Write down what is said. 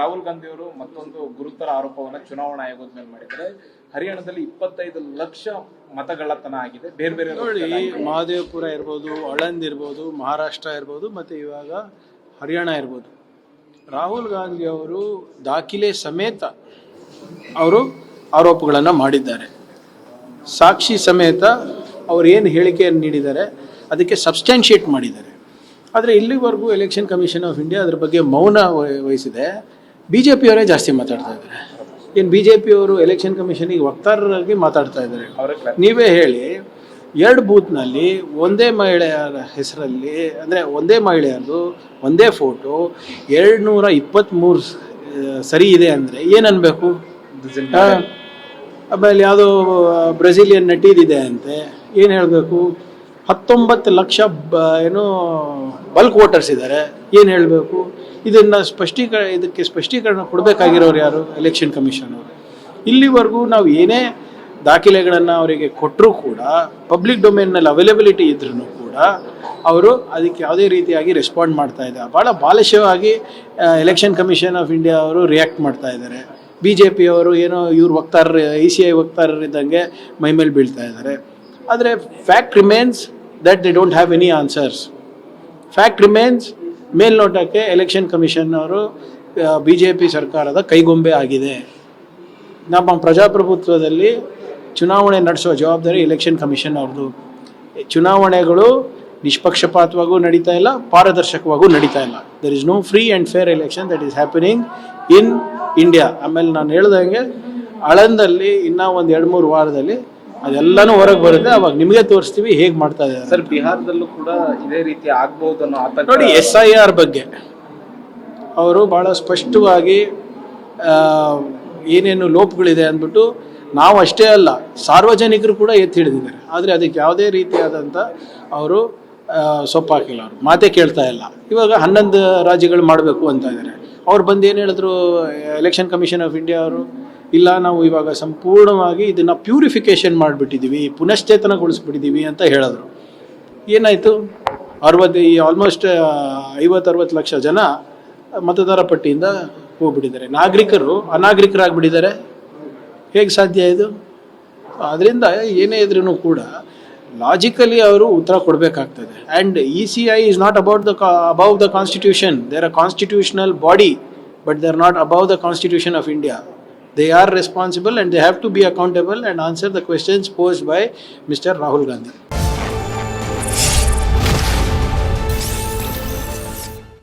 ರಾಹುಲ್ ಗಾಂಧಿ ಅವರು ಮತ್ತೊಂದು ಗುರುತರ ಆರೋಪವನ್ನ ಚುನಾವಣಾ ಆಯೋಗದ ಮೇಲೆ ಮಾಡಿದ್ದಾರೆ. ಹರಿಯಾಣದಲ್ಲಿ ಇಪ್ಪತ್ತೈದು ಲಕ್ಷ ಮತಗಳತನ ಆಗಿದೆ. ಬೇರೆ ಬೇರೆ ನೋಡಿ ಮಹದೇವಪುರ ಇರ್ಬೋದು ಅಳಂದ್ ಇರ್ಬೋದು ಮಹಾರಾಷ್ಟ್ರ ಇರ್ಬೋದು ಮತ್ತು ಇವಾಗ ಹರಿಯಾಣ ಇರ್ಬೋದು. ರಾಹುಲ್ ಗಾಂಧಿ ಅವರು ದಾಖಲೆ ಸಮೇತ ಅವರು ಆರೋಪಗಳನ್ನು ಮಾಡಿದ್ದಾರೆ. ಸಾಕ್ಷಿ ಸಮೇತ ಅವ್ರು ಏನು ಹೇಳಿಕೆಯನ್ನು ನೀಡಿದ್ದಾರೆ ಅದಕ್ಕೆ ಸಬ್ಸ್ಟ್ಯಾನ್ಷಿಯೇಟ್ ಮಾಡಿದ್ದಾರೆ. ಆದರೆ ಇಲ್ಲಿವರೆಗೂ ಎಲೆಕ್ಷನ್ ಕಮಿಷನ್ ಆಫ್ ಇಂಡಿಯಾ ಅದರ ಬಗ್ಗೆ ಮೌನ ವಹಿಸಿದೆ. ಬಿ ಜೆ ಪಿಯವರೇ ಜಾಸ್ತಿ ಮಾತಾಡ್ತಾ ಇದ್ದಾರೆ. ಏನು ಬಿ ಜೆ ಪಿಯವರು ಎಲೆಕ್ಷನ್ ಕಮಿಷನಿಗೆ ವಕ್ತಾರರಾಗಿ ಮಾತಾಡ್ತಾ ಇದ್ದಾರೆ. ನೀವೇ ಹೇಳಿ ಎರಡು ಬೂತ್ನಲ್ಲಿ ಒಂದೇ ಮಹಿಳೆಯರ ಹೆಸರಲ್ಲಿ ಅಂದರೆ ಒಂದೇ ಮಹಿಳೆಯರದು ಒಂದೇ ಫೋಟೋ ಎರಡು ನೂರ ಇಪ್ಪತ್ತ್ಮೂರು ಸರಿ ಇದೆ ಅಂದರೆ ಏನು ಅನ್ಬೇಕು? ಆಮೇಲೆ ಯಾವುದೋ ಬ್ರೆಜಿಲಿಯನ್ ನಟಿದಿದೆ ಅಂತೆ ಏನು ಹೇಳಬೇಕು? ಹತ್ತೊಂಬತ್ತು ಲಕ್ಷ ಬ ಏನು ಬಲ್ಕ್ ವೋಟರ್ಸ್ ಇದ್ದಾರೆ ಏನು ಹೇಳಬೇಕು? ಇದನ್ನು ಸ್ಪಷ್ಟೀಕರಣ ಇದಕ್ಕೆ ಸ್ಪಷ್ಟೀಕರಣ ಕೊಡಬೇಕಾಗಿರೋರು ಯಾರು? ಎಲೆಕ್ಷನ್ ಕಮಿಷನ್ ಅವರು. ಇಲ್ಲಿವರೆಗೂ ನಾವು ಏನೇ ದಾಖಲೆಗಳನ್ನು ಅವರಿಗೆ ಕೊಟ್ಟರೂ ಕೂಡ ಪಬ್ಲಿಕ್ ಡೊಮೇನ್ನಲ್ಲಿ ಅವೈಲೇಬಿಲಿಟಿ ಇದ್ರೂ ಕೂಡ, ಅವರು ಅದಕ್ಕೆ ಯಾವುದೇ ರೀತಿಯಾಗಿ ರೆಸ್ಪಾಂಡ್ ಮಾಡ್ತಾ ಇದ್ದಾರೆ ಭಾಳ ಬಾಲಿಶವಾಗಿ ಎಲೆಕ್ಷನ್ ಕಮಿಷನ್ ಆಫ್ ಇಂಡಿಯಾ ಅವರು ರಿಯಾಕ್ಟ್ ಮಾಡ್ತಾ ಇದ್ದಾರೆ. ಬಿ ಜೆ ಪಿಯವರು ಏನೋ ಇವ್ರು ವಕ್ತಾರರು ಇ ಸಿ ಐ ವಕ್ತಾರರಿದ್ದಂಗೆ ಮೈಮೇಲೆ ಬೀಳ್ತಾ ಇದ್ದಾರೆ. ಆದರೆ fact remains that they don't have any answers fact remains ಮೇಲ್ನೋಟಕ್ಕೆ ಎಲೆಕ್ಷನ್ ಕಮಿಷನ್ ಅವರು ಬಿ ಜೆ ಪಿ ಸರ್ಕಾರದ ಕೈಗೊಂಬೆ ಆಗಿದೆ. ನಮ್ಮ ಪ್ರಜಾಪ್ರಭುತ್ವದಲ್ಲಿ ಚುನಾವಣೆ ನಡೆಸುವ ಜವಾಬ್ದಾರಿ ಎಲೆಕ್ಷನ್ ಕಮಿಷನ್ ಅವ್ರದ್ದು. ಚುನಾವಣೆಗಳು ನಿಷ್ಪಕ್ಷಪಾತವಾಗೂ ನಡೀತಾ ಇಲ್ಲ, ಪಾರದರ್ಶಕವಾಗೂ ನಡೀತಾ ಇಲ್ಲ. There is no free and fair election that is happening in India ಆಮೇಲೆ ನಾನು ಹೇಳ್ದಂಗೆ, ಆಳಂದಲ್ಲಿ ಇನ್ನೂ ಒಂದು ಎರಡು ಮೂರು ವಾರದಲ್ಲಿ ಅದೆಲ್ಲನೂ ಹೊರಗೆ ಬರುತ್ತೆ. ಅವಾಗ ನಿಮಗೆ ತೋರಿಸ್ತೀವಿ ಹೇಗೆ ಮಾಡ್ತಾ ಇದ್ದಾರೆ ಸರ್ ಬಿಹಾರದಲ್ಲೂ ಕೂಡ ಇದೇ ರೀತಿ ಆಗ್ಬಹುದು ಅನ್ನೋ ಆತಂಕ ನೋಡಿ ಎಸ್ ಐ ಆರ್ ಬಗ್ಗೆ ಅವರು ಭಾಳ ಸ್ಪಷ್ಟವಾಗಿ ಏನೇನು ಲೋಪಗಳಿದೆ ಅಂದ್ಬಿಟ್ಟು ನಾವು ಅಷ್ಟೇ ಅಲ್ಲ ಸಾರ್ವಜನಿಕರು ಕೂಡ ಎತ್ತಿ ಹಿಡಿದಿದ್ದಾರೆ. ಆದರೆ ಅದಕ್ಕೆ ಯಾವುದೇ ರೀತಿಯಾದಂಥ ಅವರು ಸೊಪ್ಪು ಹಾಕಿಲ್ಲ ಅವರು. ಮಾತೇ ಕೇಳ್ತಾ ಇಲ್ಲ. ಇವಾಗ ಹನ್ನೊಂದು ರಾಜ್ಯಗಳು ಮಾಡಬೇಕು ಅಂತ ಇದ್ದಾರೆ. ಅವ್ರು ಬಂದು ಏನು ಹೇಳಿದ್ರು ಎಲೆಕ್ಷನ್ ಕಮಿಷನ್ ಆಫ್ ಇಂಡಿಯಾ ಅವರು? ಇಲ್ಲ, ನಾವು ಇವಾಗ ಸಂಪೂರ್ಣವಾಗಿ ಇದನ್ನು ಪ್ಯೂರಿಫಿಕೇಷನ್ ಮಾಡಿಬಿಟ್ಟಿದ್ದೀವಿ ಪುನಶ್ಚೇತನಗೊಳಿಸ್ಬಿಟ್ಟಿದ್ದೀವಿ ಅಂತ ಹೇಳಿದ್ರು. ಏನಾಯಿತು? ಅರವತ್ತು ಈ ಆಲ್ಮೋಸ್ಟ್ ಐವತ್ತು ಅರವತ್ತು ಲಕ್ಷ ಜನ ಮತದಾರ ಪಟ್ಟಿಯಿಂದ ಹೋಗ್ಬಿಟ್ಟಿದ್ದಾರೆ. ನಾಗರಿಕರು ಅನಾಗರಿಕರಾಗ್ಬಿಟ್ಟಿದ್ದಾರೆ. ಹೇಗೆ ಸಾಧ್ಯ ಇದು? ಅದರಿಂದ ಏನೇ ಇದ್ರೂ ಕೂಡ ಲಾಜಿಕಲಿ ಅವರು ಉತ್ತರ ಕೊಡಬೇಕಾಗ್ತದೆ. And E C I is not about the above the constitution there a constitutional body but they are not above the constitution of India they are responsible and they have to be accountable and answer the questions posed by Mr. Rahul Gandhi.